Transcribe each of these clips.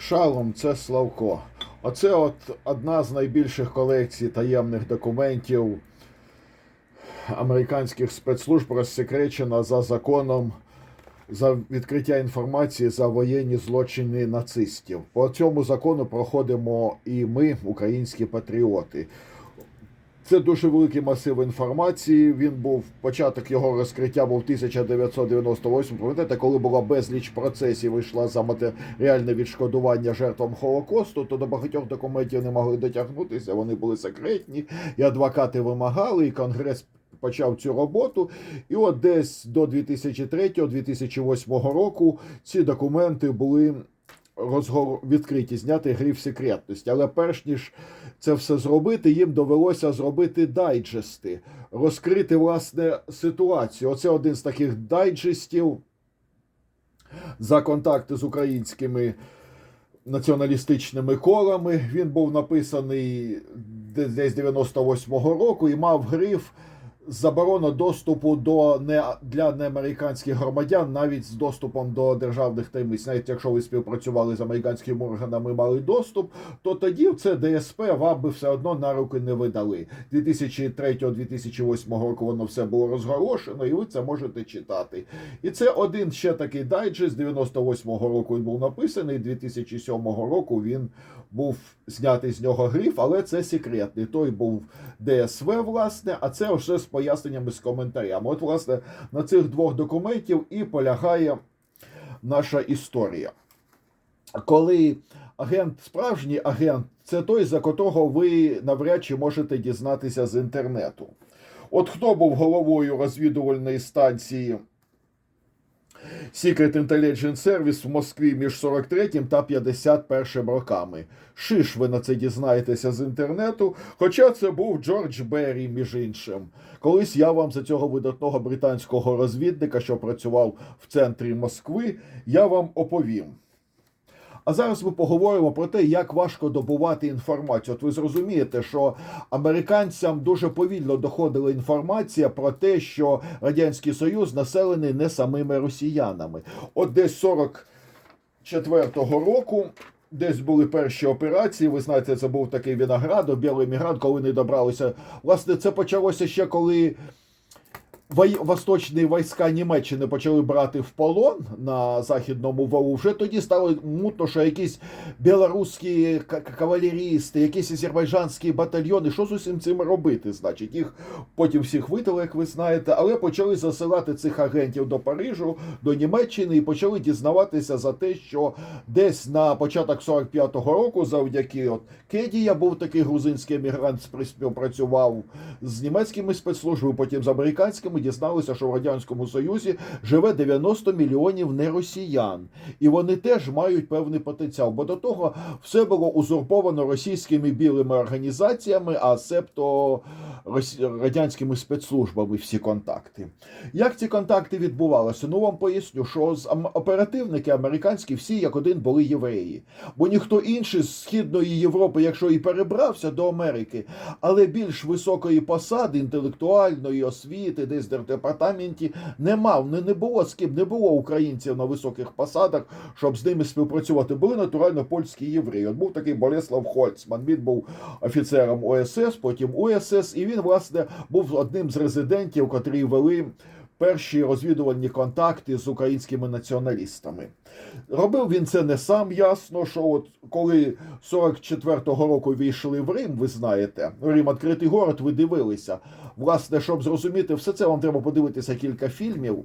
Шалом це Славко. Оце от одна з найбільших колекцій таємних документів американських спецслужб розсекречена за законом за відкриття інформації за воєнні злочини нацистів. По цьому закону проходимо і ми, українські патріоти. Це дуже великий масив інформації. Він був початок його розкриття був 1998. Пам'ятаєте, коли було безліч процесів, і йшла за матеріальне відшкодування жертвам Холокосту, то до багатьох документів не могли дотягнутися. Вони були секретні, і адвокати вимагали, і конгрес почав цю роботу. І от десь до 2003-2008 року ці документи були розгор... відкриті, зняти гриф секретності. Але перш ніж це все зробити, їм довелося зробити дайджести, розкрити власне ситуацію. Оце один з таких дайджестів за контакти з українськими націоналістичними колами. Він був написаний десь 98-го року і мав гриф. Заборона доступу до не для неамериканських громадян, навіть з доступом до державних таємниць. Навіть якщо ви співпрацювали з американськими органами, мали доступ, то тоді це ДСП вам би все одно на руки не видали. 2003-2008 року воно все було розголошено, і ви це можете читати. І це один ще такий дайджест. 98-го року він був написаний. 2007 року він був знятий з нього гриф, але це секретний. Той був ДСВ, власне, а це вже з поясненнями з коментарями. От, власне, на цих двох документів і полягає наша історія. Коли агент, справжній агент, це той, за котрого ви навряд чи можете дізнатися з інтернету. От хто був головою розвідувальної станції Secret Intelligence Service в Москві між 43 та 51 роками. Шиш ви на це дізнаєтеся з інтернету. Хоча це був Джордж Беррі, між іншим. Колись я вам за цього видатного британського розвідника, що працював в центрі Москви, я вам оповім. А зараз ми поговоримо про те, як важко добувати інформацію. От ви зрозумієте, що американцям дуже повільно доходила інформація про те, що Радянський Союз населений не самими росіянами. От десь 44-го року. Десь були перші операції. Ви знаєте, це був такий виноград, білий мігрант, коли не добралися. Власне, це почалося ще коли. Восточні війська Німеччини почали брати в полон на західному валу, вже тоді стало мутно, що якісь білоруські кавалерісти, якісь азербайджанські батальйони. Що з усім цим робити? Значить, їх потім всіх видали, як ви знаєте, але почали засилати цих агентів до Парижу, до Німеччини і почали дізнаватися за те, що десь на початок 45-го року, завдяки от Кедія був такий грузинський емігрант, співпрацював з німецькими спецслужбами, потім з американськими дізналися, що в радянському союзі живе 90 мільйонів неросіян, і вони теж мають певний потенціал. Бо до того все було узурповано російськими білими організаціями, а себто радянськими спецслужбами всі контакти. Як ці контакти відбувалися? Ну вам поясню, що з оперативники американські всі як один були євреї, бо ніхто інший з східної Європи, якщо і перебрався до Америки, але більш високої посади, інтелектуальної освіти, десь в департаменті не мав, не, не було з ким, не було українців на високих посадах, щоб з ними співпрацювати. Були натурально польські євреї. От був такий Болеслав Хольцман. Він був офіцером ОСС, потім УСС, і він, власне, був одним з резидентів, котрі вели. Перші розвідувальні контакти з українськими націоналістами. Робив він це не сам ясно, що от коли 44-го року війшли в Рим, ви знаєте, Рим відкритий город, ви дивилися. Власне, щоб зрозуміти все це, вам треба подивитися кілька фільмів.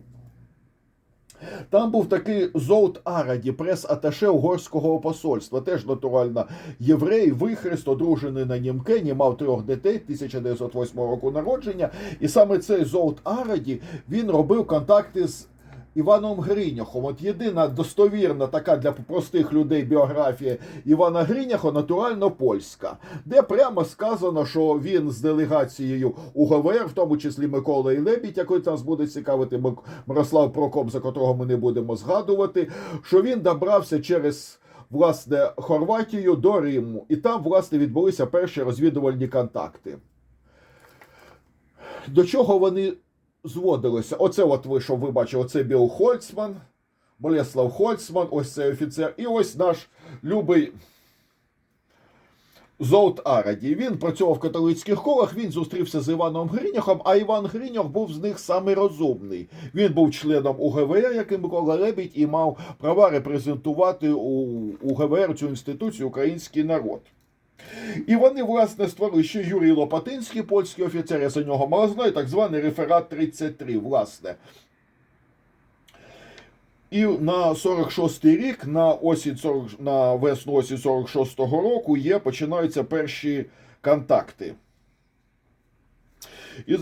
Там був такий Золт Араді, прес-аташе угорського посольства. Теж натурально єврей, вихрест, одружений на Німкені, мав трьох дітей 1908 року народження. І саме цей Золт Араді він робив контакти з Іваном Гріняхом. От єдина достовірна така для простих людей біографія Івана Гріняха натурально польська, де прямо сказано, що він з делегацією УГВР, в тому числі Микола і Лебідь, який нас буде цікавити, Мирослав Прокоп, за котрого ми не будемо згадувати, що він добрався через. Власне, Хорватію до Риму, і там, власне, відбулися перші розвідувальні контакти. До чого вони зводилися? Оце, от ви, що ви бачили, оце Біл Хольцман, Болеслав Хольцман, ось цей офіцер, і ось наш любий Золт Араді. Він працював в католицьких колах, він зустрівся з Іваном Гриньохом, а Іван Гриньох був з них самий розумний. Він був членом УГВР, як і Микола Лебідь, і мав права репрезентувати у УГВР цю інституцію український народ. І вони, власне, створили ще Юрій Лопатинський, польський офіцер, я за нього мало знаю, так званий реферат 33, власне. І на 46-й рік, на осінь 40, на весну осінь 46-го року є, починаються перші контакти. І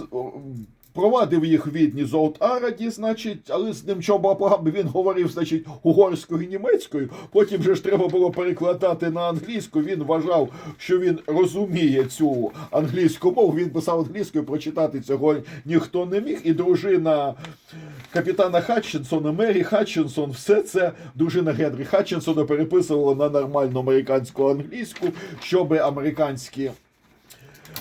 з- о, провадив їх Відні Араді, значить, але з ним була він говорив, значить, угорською і німецькою. Потім же ж треба було перекладати на англійську. Він вважав, що він розуміє цю англійську мову. Він писав англійською, прочитати цього ніхто не міг. І дружина капітана Хатчинсона, Мері Хатчинсон, все це дружина Генрі Хатчинсона переписувала на нормальну американську англійську, щоб американські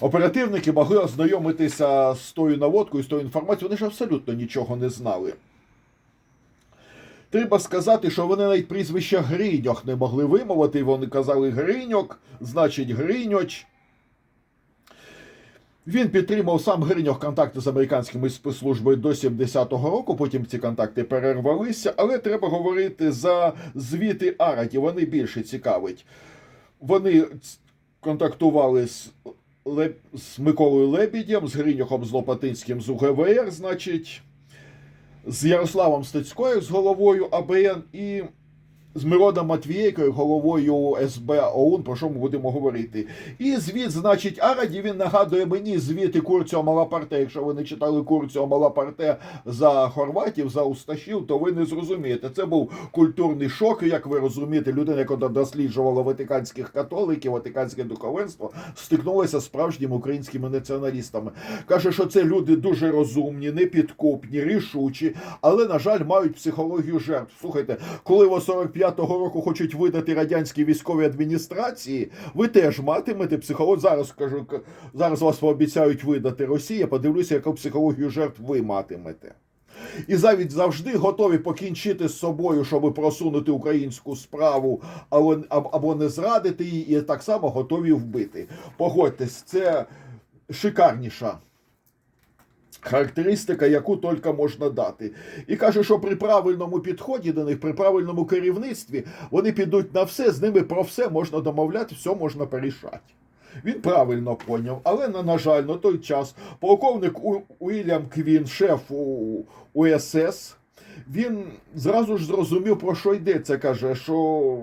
оперативники могли ознайомитися з тою наводкою, з тою інформацією. Вони ж абсолютно нічого не знали. Треба сказати, що вони навіть прізвище Гриньох не могли вимовити. Вони казали Гриньок, значить Гриньоч. Він підтримав сам Гриньох контакти з американськими спецслужбами до 70-го року. Потім ці контакти перервалися. Але треба говорити за звіти Араті. Вони більше цікавить. Вони контактували з, Ле- з Миколою Лебідєм, з Гринюхом з Лопатинським з УГВР, значить, з Ярославом Стецькою, з головою АБН і з Миродом Матвієкою, головою СБ ОУН, про що ми будемо говорити. І звіт, значить, Араді він нагадує мені звіти Курціо Малапарте. Якщо ви не читали Курціо Малапарте за хорватів, за усташів, то ви не зрозумієте. Це був культурний шок, як ви розумієте, людина, яка досліджувала ватиканських католиків, ватиканське духовенство, стикнулася з справжніми українськими націоналістами. Каже, що це люди дуже розумні, непідкупні, рішучі, але, на жаль, мають психологію жертв. Слухайте, коли в 45 25-го року хочуть видати радянській військові адміністрації, ви теж матимете психологію. Зараз кажу, зараз вас пообіцяють видати Росія. Подивлюся, яку психологію жертв ви матимете. І завіть завжди готові покінчити з собою, щоб просунути українську справу, або, або не зрадити її, і так само готові вбити. Погодьтесь, це шикарніша характеристика, яку тільки можна дати. І каже, що при правильному підході до них, при правильному керівництві, вони підуть на все, з ними про все можна домовляти, все можна порішати. Він правильно поняв, але на, жаль, на той час полковник Уільям Квін, шеф УСС, він зразу ж зрозумів, про що йдеться. Каже, що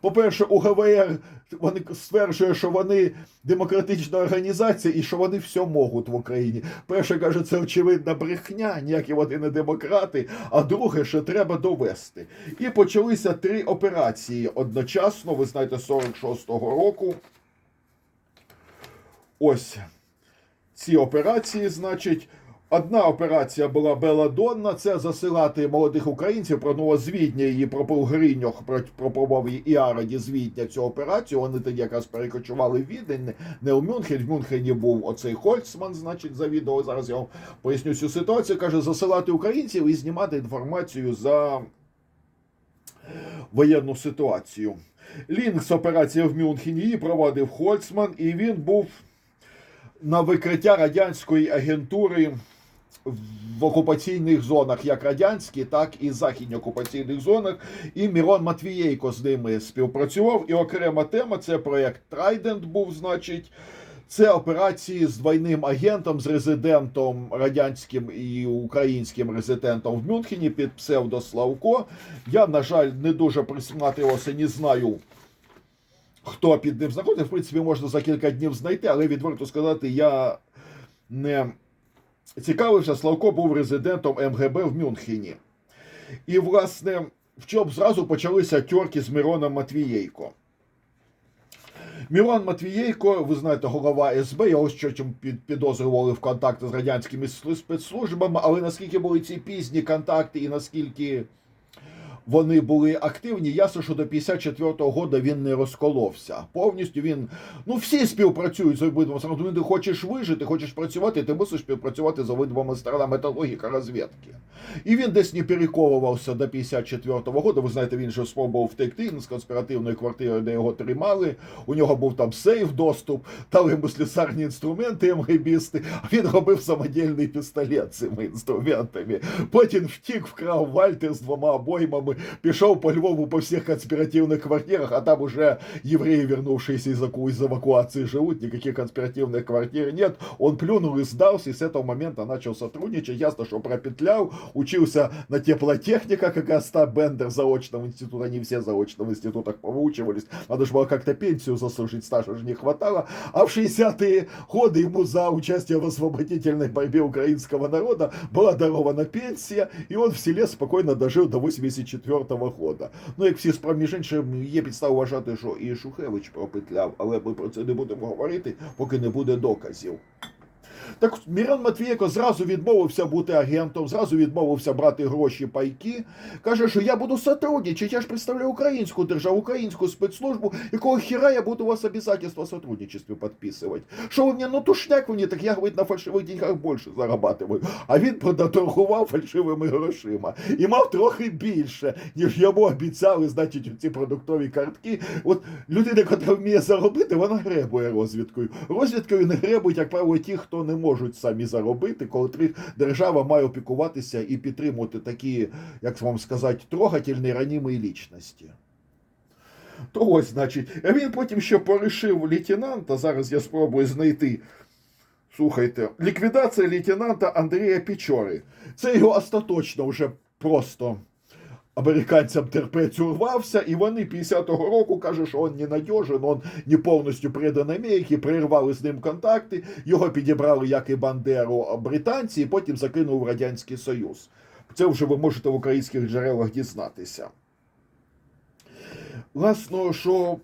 по-перше, УГВР вони стверджує, що вони демократична організація і що вони все можуть в Україні. Перше каже, це очевидна брехня, ніякі вони не демократи. А друге, що треба довести. І почалися три операції одночасно. Ви знаєте, 46-го року. Ось ці операції, значить. Одна операція була Беладонна, це засилати молодих українців. Про з Відня її про- пропонував її і Араді з Відня цю операцію. Вони тоді якраз перекочували в Відень, не- у Мюнхен. В Мюнхені був оцей Хольцман, значить, завідував. Зараз я вам поясню цю ситуацію. Каже, засилати українців і знімати інформацію за воєнну ситуацію. Лінкс операція в Мюнхені її проводив Хольцман, і він був на викриття радянської агентури в окупаційних зонах, як радянські, так і західні окупаційних зонах. І Мірон Матвієнко з ними співпрацював. І окрема тема це проєкт Трайдент був, значить. Це операції з двойним агентом, з резидентом радянським і українським резидентом в Мюнхені під псевдо Славко. Я, на жаль, не дуже присматривався, не знаю, хто під ним знаходиться. В принципі, можна за кілька днів знайти, але відверто сказати, я не цікавився. Славко був резидентом МГБ в Мюнхені. І, власне, в чому зразу почалися тьорки з Мироном Матвієйко. Мірон Матвієйко, ви знаєте, голова СБ, його що підозрювали в контакти з радянськими спецслужбами, але наскільки були ці пізні контакти і наскільки вони були активні. Ясно, що до 54-го года він не розколовся. Повністю він. Ну, всі співпрацюють з обидвома сторонами. Ти хочеш вижити, хочеш працювати, ти мусиш співпрацювати з обидвома сторонами. Це логіка розвідки. І він десь не перековувався до 54-го года. Ви знаєте, він же спробував втекти з конспіративної квартири, де його тримали. У нього був там сейф доступ, дали йому слісарні інструменти МГБісти, а він робив самодільний пістолет цими інструментами. Потім втік, вкрав Вальтер з двома обоймами, пішов по Львову по всіх конспіративних квартирах, а там уже євреї, вернувшиеся из, эку- из эвакуации, живут, никаких конспиративных квартир нет. Он плюнул и сдался, и с этого момента начал сотрудничать. Ясно, что пропетлял, учился на теплотехника, как и Остап Бендер заочного института. Они все заочно в институтах повыучивались. Надо же было как-то пенсию заслужить, стажа же не хватало. А в 60-е годы ему за участие в освободительной борьбе украинского народа была дарована пенсия, и он в селе спокойно дожил до 84 года. Ну, як всі справді інші, є підстава вважати, що і Шухевич пропетляв, але ми про це не будемо говорити, поки не буде доказів. Так Мірон Матвієнко зразу відмовився бути агентом, зразу відмовився брати гроші пайки. Каже, що я буду сотрудничати, я ж представляю українську державу, українську спецслужбу, якого хіра я буду у вас обязательства о підписувати. Що ви мені, ну тушняк мені, так я говорить, на фальшивих деньгах більше зарабатываю. А він продаторгував фальшивими грошима і мав трохи більше, ніж йому обіцяли, значить, ці продуктові картки. От людина, яка вміє заробити, вона гребує розвідкою. Розвідкою не гребують, як правило, ті, хто не можуть самі заробити, котрих держава має опікуватися і підтримувати такі, як вам сказати, трогательні ранімі лічності. То ось, значить, а він потім ще порішив лейтенанта. Зараз я спробую знайти. Слухайте, ліквідація лейтенанта Андрія Пічори. Це його остаточно вже просто американцям терпець урвався, і вони 50-го року кажуть, що він ненадіжен, він не повністю предан Америці, прервали з ним контакти, його підібрали, як і Бандеру, британці, і потім закинули в Радянський Союз. Це вже ви можете в українських джерелах дізнатися. Власно, що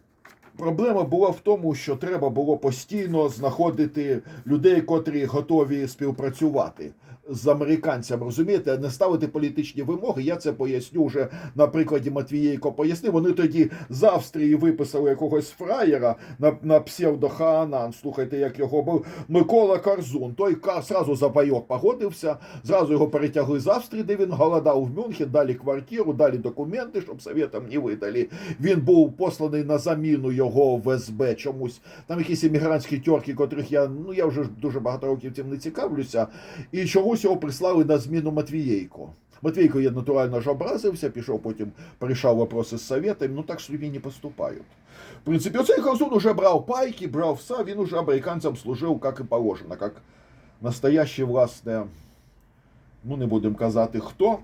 проблема була в тому, що треба було постійно знаходити людей, котрі готові співпрацювати з американцями, розумієте, не ставити політичні вимоги. Я це поясню вже на прикладі Матвієйко пояснив. Вони тоді з Австрії виписали якогось фраєра на, на псевдохаанан. Слухайте, як його був Микола Карзун. Той сразу за пайок погодився, зразу його перетягли з Австрії, де він голодав в Мюнхен, далі квартиру, далі документи, щоб советам не видали. Він був посланий на заміну його в СБ чомусь. Там якісь емігрантські тьорки, котрих я ну я вже дуже багато років цим не цікавлюся. І чомусь його прислали на зміну Матвієйко. Матвійко я натурально ж образився, пішов потім порішав вопроси з советами, ну так людьми не поступають. В принципі, оцей Херсон уже брав пайки, брав все, він уже американцям служив, як і положено, як настоящий, власне, ну не будемо казати хто.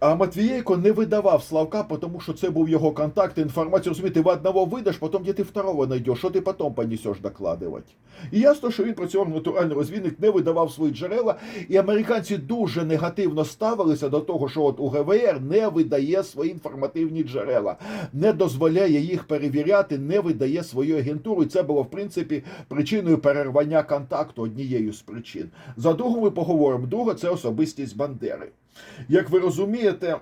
А Матвієнко не видавав Славка, тому що це був його контакт, інформацію. Розумієте, ви одного видаш, потім де ти второго знайдеш, що ти потім понесеш докладувати. І ясно, що він працював натуральний розвідник, не видавав свої джерела, і американці дуже негативно ставилися до того, що от УГВР не видає свої інформативні джерела, не дозволяє їх перевіряти, не видає свою агентуру. І це було, в принципі, причиною перервання контакту однією з причин. За другу ми поговоримо. Друга це особистість Бандери. Як ви розумієте,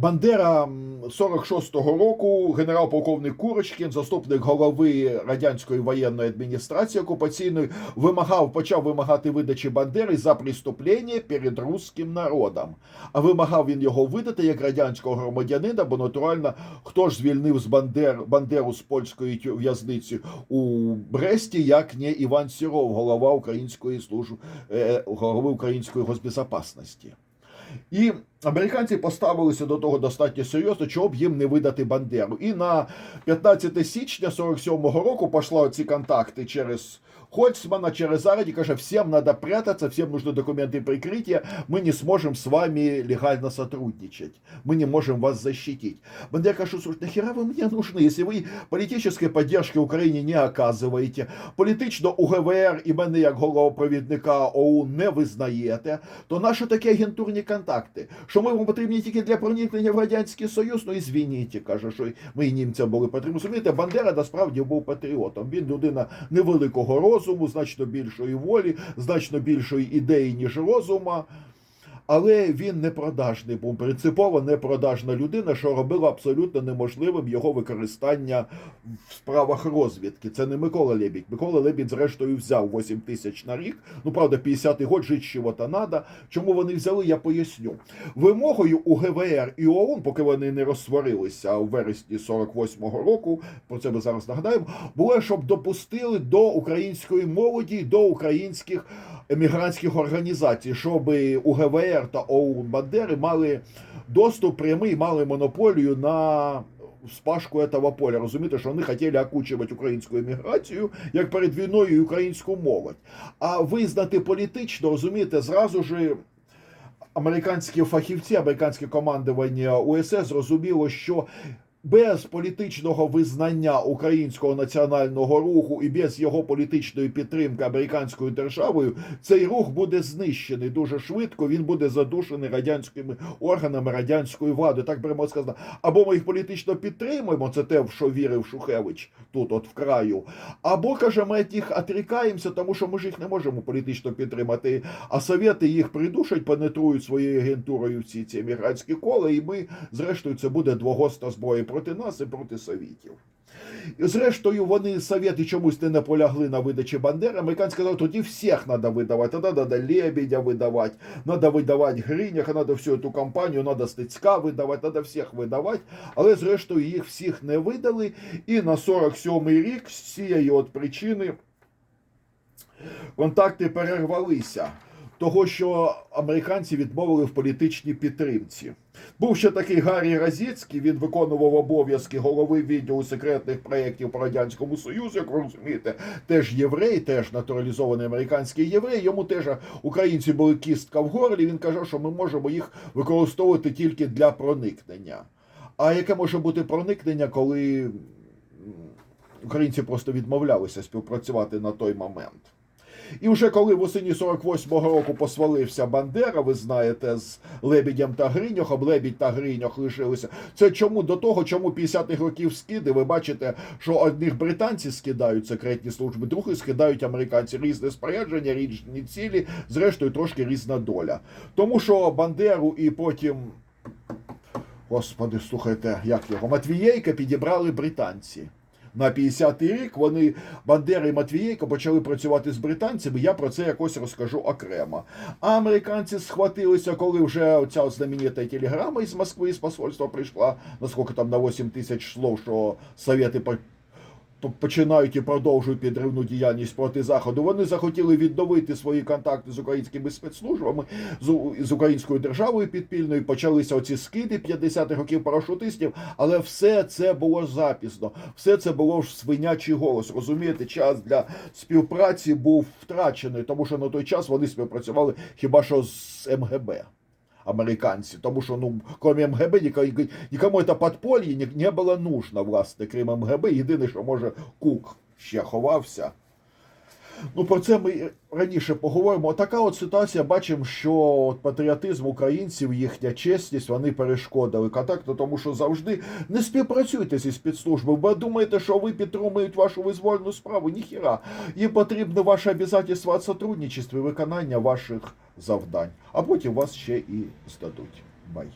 Бандера 46-го року, генерал-полковник Курочкін, заступник голови радянської воєнної адміністрації окупаційної, вимагав, почав вимагати видачі Бандери за преступлення перед руським народом. А вимагав він його видати як радянського громадянина, бо натурально хто ж звільнив з Бандер, Бандеру з польської в'язниці у Бресті, як не Іван Сіров, голова української служби, е, голови української госбезопасності. І американці поставилися до того достатньо серйозно, чого їм не видати Бандеру. І на 15 січня 47-го року пішли ці контакти через Хольцмана, через Зараді, каже, всім треба прятаться, всім нужны документи прикриття, ми не зможемо з вами легально сотрудничать, ми не можемо вас защитить. Бандера каже, слушай, нахера ви мені нужны, якщо ви політичної підтримки Україні не оказуєте, політично УГВР і мене як головопровідника ОУН не визнаєте, то наші такі агентурні контакти, що ми вам потрібні тільки для проникнення в Радянський Союз, ну і звініть, каже, що ми німцям були потрібні. Розумієте, Бандера насправді був патріотом. Він людина невеликого розуму, значно більшої волі, значно більшої ідеї, ніж розума. Але він не продажний був, принципово не продажна людина, що робило абсолютно неможливим його використання в справах розвідки. Це не Микола Лебідь. Микола Лебідь, зрештою, взяв 8 тисяч на рік. Ну, правда, 50-й год жить чого-то надо. Чому вони взяли, я поясню. Вимогою у ГВР і ООН, поки вони не розсварилися у вересні 48-го року, про це ми зараз нагадаємо, було, щоб допустили до української молоді, до українських емігрантських організацій, щоб у ГВР та ОУН Бандери мали доступ прямий, мали монополію на спашку этого поля. Розумієте, що вони хотіли окучувати українську еміграцію як перед війною і українську молодь. А визнати політично, розумієте, зразу ж американські фахівці, американське командування УСС зрозуміло, що без політичного визнання українського національного руху і без його політичної підтримки американською державою цей рух буде знищений дуже швидко. Він буде задушений радянськими органами радянської влади. Так прямо сказано. Або ми їх політично підтримуємо. Це те, в що вірив Шухевич тут, от в краю. Або каже, ми від них отрікаємося, тому що ми ж їх не можемо політично підтримати. А совєти їх придушать, пенетрують своєю агентурою всі ці емігрантські кола, і ми, зрештою, це буде двогоста зброя проти нас і проти совітів. І зрештою, вони совєти чомусь не наполягли на видачі Бандери. Американці сказали, тоді всіх треба видавати. Треба Лебедя видавати, треба видавати Гриняха, треба всю цю компанію, треба Стецька видавати, треба всіх видавати. Але зрештою їх всіх не видали. І на 47-й рік з цієї от причини контакти перервалися. Того, що американці відмовили в політичній підтримці. Був ще такий Гаррі Разіцький, він виконував обов'язки голови відділу секретних проєктів по Радянському Союзу, як ви розумієте, теж єврей, теж натуралізований американський єврей. Йому теж українці були кістка в горлі. Він казав, що ми можемо їх використовувати тільки для проникнення. А яке може бути проникнення, коли українці просто відмовлялися співпрацювати на той момент? І вже коли восені 48-го року посвалився Бандера, ви знаєте, з Лебідем та Гриньохом, Лебідь та Гриньох лишилися. Це чому до того, чому 50-х років скиди, ви бачите, що одних британці скидають секретні служби, других скидають американці різне спорядження, різні цілі, зрештою трошки різна доля. Тому що Бандеру і потім. Господи, слухайте, як його Матвієйка підібрали британці. На 50-й рік вони Бандера і Матвієнко почали працювати з британцями. Я про це якось розкажу окремо. А американці схватилися, коли вже ця знаменита телеграма із Москви з посольства прийшла, наскільки там на 8 тисяч слов, що совєти починають і продовжують підривну діяльність проти заходу. Вони захотіли відновити свої контакти з українськими спецслужбами, з, українською державою підпільною. Почалися оці скиди 50-х років парашутистів, але все це було запізно. Все це було ж свинячий голос. Розумієте, час для співпраці був втрачений, тому що на той час вони співпрацювали хіба що з МГБ. Американці, тому що ну крім МГБ нікому це подполье не, не було нужно, власне, крім МГБ. Єдине, що може Кук ще ховався. Ну, про це ми раніше поговоримо. Така от ситуація. Бачимо, що от патріотизм українців, їхня чесність, вони перешкодили контакту, тому що завжди не співпрацюйте зі спецслужбою, бо думаєте, що ви підтримують вашу визвольну справу. Ніхіра. Їм потрібно ваше обов'язательство від сотрудничества і виконання ваших завдань. А потім вас ще і здадуть. Бай.